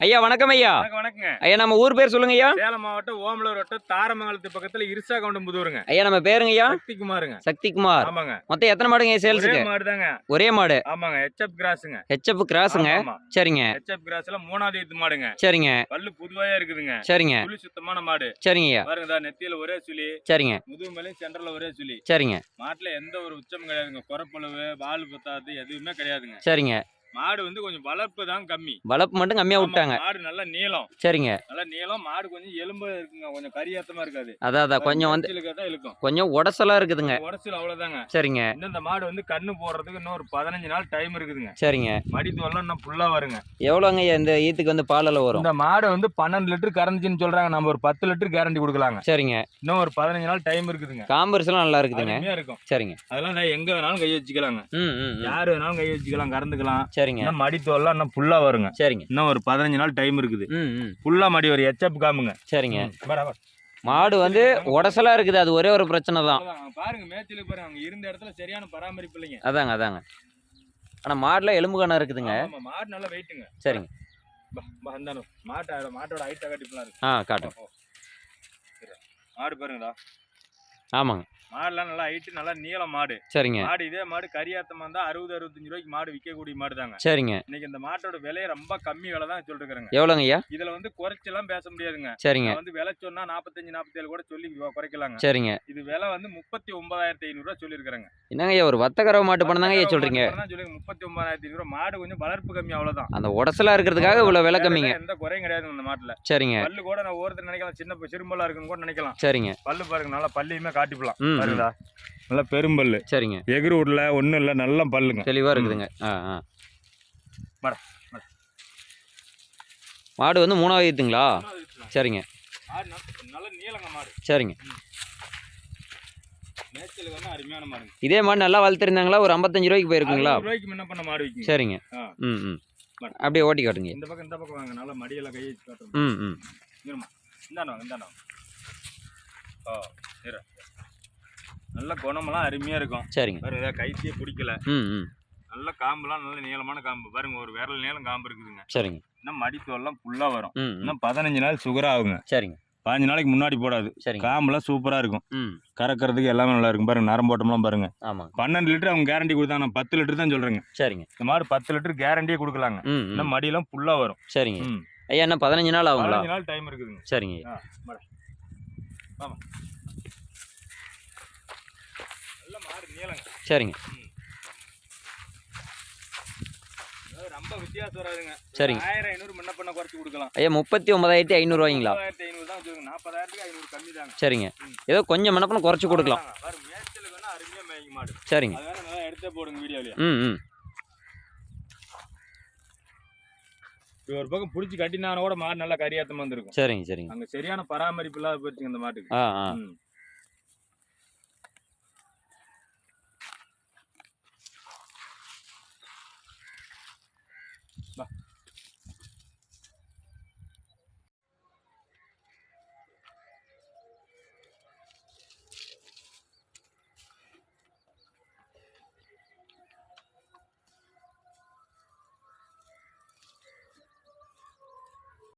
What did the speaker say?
ஐயா வணக்கம் ஐயா. வணக்கம் வணக்கங்க. ஐயா நம்ம ஊர் பேர் சொல்லுங்க ஐயா. சேலம் மாவட்டம் ஓமலூர் வட்டம் தாரமங்கலத்து பக்கத்துல இருசா கவுண்டம் புதூருங்க. ஐயா நம்ம பேருங்க ஐயா. சக்திகுமாருங்க. சக்திகுமார். ஆமாங்க. மொத்தம் எத்தனை மாடுங்க ஒரே சேல்ஸுக்கு? மாடுதாங்க. ஒரே மாடு. ஆமாங்க ஹெச்எப் கிராஸுங்க ஹெச்எப் கிராஸுங்க சரிங்க. ஹெச்எப் கிராஸ்ல மூணாவது ஈத்து மாடுங்க. சரிங்க. பல்லு புதுவாயா இருக்குதுங்க. சரிங்க. சுழி சுத்தமான மாடு. சரிங்க ஐயா. பாருங்க நெத்தியில ஒரே சுழி. சரிங்க. முதுகு மேலேயும் சென்டர்ல ஒரே சுழி. சரிங்க. மாட்டுல எந்த ஒரு உச்சமும் கிடையாதுங்க. குறப்பளவு வால் பத்தாது எதுவுமே கிடையாதுங்க. சரிங்க. மாடு வந்து கொஞ்சம் வளர்ப்பு தான் கம்மி. வளர்ப்பு மட்டும் கம்மியா விட்டாங்க. மாடு நல்ல நீளம். சரிங்க. நல்ல நீளம் மாடு கொஞ்சம் எலும்பு இருக்குங்க கொஞ்சம் கரியாத்தமா இருக்காது. அதான் அதான். கொஞ்சம் வந்து தான் இழுக்கும். கொஞ்சம் உடசலா இருக்குதுங்க. உடச்சல் அவ்வளவுதாங்க. சரிங்க. இந்த மாடு வந்து கண்ணு போடுறதுக்கு இன்னும் ஒரு பதினஞ்சு நாள் டைம் இருக்குதுங்க. சரிங்க. மடி தோல்லாம் இன்னும் ஃபுல்லா வருங்க. எவ்வளோங்க இந்த ஈத்துக்கு வந்து பாலில் வரும்? இந்த மாடு வந்து பன்னெண்டு லிட்டர் கறந்துச்சுன்னு சொல்றாங்க. நம்ம ஒரு பத்து லிட்டர் கேரண்டி கொடுக்கலாங்க. சரிங்க. இன்னும் ஒரு பதினஞ்சு நாள் டைம் இருக்குதுங்க. காம்பரிஸ்லாம் நல்லா இருக்குதுங்க. இருக்கும். சரிங்க. அதெல்லாம் எங்க வேணாலும் கை வச்சுக்கலாங்க. யாரு வேணாலும் கை வச்சுக்கலாம் கறந்துக்கலாம். சரிங்க. இன்னும் மடி தோல்லாம் இன்னும் ஃபுல்லா வருங்க. சரிங்க. இன்னும் ஒரு பதினஞ்சு நாள் டைம் இருக்குது. ஃபுல்லா மடி ஒரு எச்அப் காமுங்க சரிங்க. மாடு வந்து உடசலா இருக்குது. அது ஒரே ஒரு பிரச்சனை தான். பாருங்க மேய்ச்சலுக்கு பாருங்க. அங்க இருந்த இடத்துல சரியான பராமரிப்பு இல்லைங்க அதாங்க அதாங்க. ஆனா மாடுல எலும்பு கணம் இருக்குதுங்க. மாடு நல்லா வெயிட்டுங்க சரிங்க. மாட்டோட மாட்டோட ஹைட் கட்டிப்பெல்லாம் இருக்கு. ஆ காட்டும் மாடு பாருங்கடா. ஆமாங்க. மாடுலாம் நல்லா ஹைட்டு நல்லா நீளம் மாடு. சரிங்க. மாடு இதே மாடு கரியாத்தமா இருந்தா அறுபது அறுபத்தஞ்சு ரூபாய்க்கு மாடு விற்கக்கூடிய மாடு தாங்க சரிங்க. இன்னைக்கு இந்த மாட்டோட விலையை ரொம்ப கம்மி விலை தான் சொல்லிருக்காங்க எவ்வளோங்க ஐயா? இதுல வந்து குறைச்செல்லாம் பேச முடியாதுங்க. சரிங்க. வந்து விலை சொன்னா நாற்பத்தஞ்சு நாற்பத்தேழு கூட சொல்லி குறைக்கலாங்க. சரிங்க. இது விலை வந்து முப்பத்தி ஒன்பதாயிரத்தி ஐநூறு ரூபா சொல்லிருக்காங்க என்னங்க ஐயா ஒரு வத்தக்கரவை மாட்டு பண்ண தாங்க ஐயா சொல்றீங்க? சொல்லுங்க முப்பத்தி ஒன்பதாயிரத்தி ஐநூறு மாடு கொஞ்சம் வளர்ப்பு கம்மி அவ்வளவுதான் அந்த உடசலா இருக்கிறதுக்காக இவ்வளோ விலை கம்மிங்க. எந்த குறையும் கிடையாது இந்த மாட்டுல. சரிங்க. பல்லு கூட நான் ஒருத்தர் நினைக்கலாம். சின்ன சிறும்பல்லா இருக்குன்னு கூட நினைக்கலாம். சரிங்க. பல்லு பாருங்க நல்லா பல்லையுமே காட்டிப்பலாம். ம், பாருங்களா நல்லா பெரும்பல்லு சரிங்க. எகுரு விடல ஒண்ணும் இல்ல நல்ல பல்லுங்க. தெளிவா இருக்குதுங்க. ஆ ஆ. மாடு வந்து மூணாவது ஈத்துங்களா? சரிங்க. சரிங்க. இதே மாடு நல்லா வளர்த்துருந்தாங்களா? ஒரு ஐம்பத்தஞ்சு ரூபாய்க்கு போயிருக்குங்களா? சரிங்க. ம் ம். அப்படியே ஓட்டி காட்டுங்க. இந்த பக்கம் இந்த பக்கம் வாங்க. நல்லா மடியெல்லாம் கை வச்சு காட்டுறோம். ம் ம். இருமா இந்தாண்ட வாங்க இந்தாண்ட ஓ நல்ல குணமெல்லாம் அருமையா இருக்கும். சரிங்க. பாருங்க ஏதாவது கைத்தியே பிடிக்கல. ம் நல்ல காம்புலாம் நல்ல நீளமான காம்பு. பாருங்க ஒரு விரல் நீளம் காம்பு இருக்குதுங்க. சரிங்க. இன்னும் மடித்தோல்லாம் ஃபுல்லா வரும். இன்னும் பதினஞ்சு நாள் சுகரா ஆகுங்க. சரிங்க. பதினஞ்சு நாளைக்கு முன்னாடி போடாது. சரிங்க. காம்பெல்லாம் சூப்பரா இருக்கும். கறக்கிறதுக்கு எல்லாமே நல்லா இருக்கும். பாருங்க நரம் போட்டோம்லாம் பாருங்க. ஆமாங்க பன்னெண்டு லிட்டர் அவங்க கேரண்டி கொடுத்தாங்க. நான் பத்து லிட்டர் தான் சொல்றேங்க. சரிங்க. இந்த மாதிரி பத்து லிட்டர் கேரண்டியே கொடுக்கலாங்க. இன்னும் மடியெல்லாம் ஃபுல்லா வரும். சரிங்க. ம். ஐயா என்ன பதினஞ்சு நாள் ஆகுங்களா? பதினஞ்சு நாள் டைம் இருக்குதுங்க. சரிங்க. ஆ, வாடா. ஆமா நல்ல மாடு நீளங்க சரிங்க. ரொம்ப வித்தியாசம் வராதுங்க. சரிங்க. ஆயிரம் ஐநூறு முன்ன பண்ண குறைச்சி கொடுக்கலாம். ஐயா முப்பத்தி ஒன்பதாயிரத்தி ஐநூறுரூவாய்ங்களா முப்பதாயிரத்தி ஐநூறு தான் சொல்லுங்க நாற்பதாயிரத்துக்கு ஐநூறு கம்மி தாங்க. சரிங்க. ஏதோ கொஞ்சம் மனப்பணம் குறைச்சி கொடுக்கலாம். மேய்ச்சலுக்கு மேய்க்க மாடு. சரிங்க. நல்லா எடுத்தே போடுங்க வீடியோலயே. ம் ம். இது ஒரு பக்கம் பிடிச்சி கட்டினான கூட மாடு நல்லா கரியாத்தமா இருந்திருக்கும் சரிங்க சரிங்க. அங்க சரியான பராமரிப்பு இல்லாத போச்சுங்க இந்த மாட்டுக்கு. ஆ ஆ.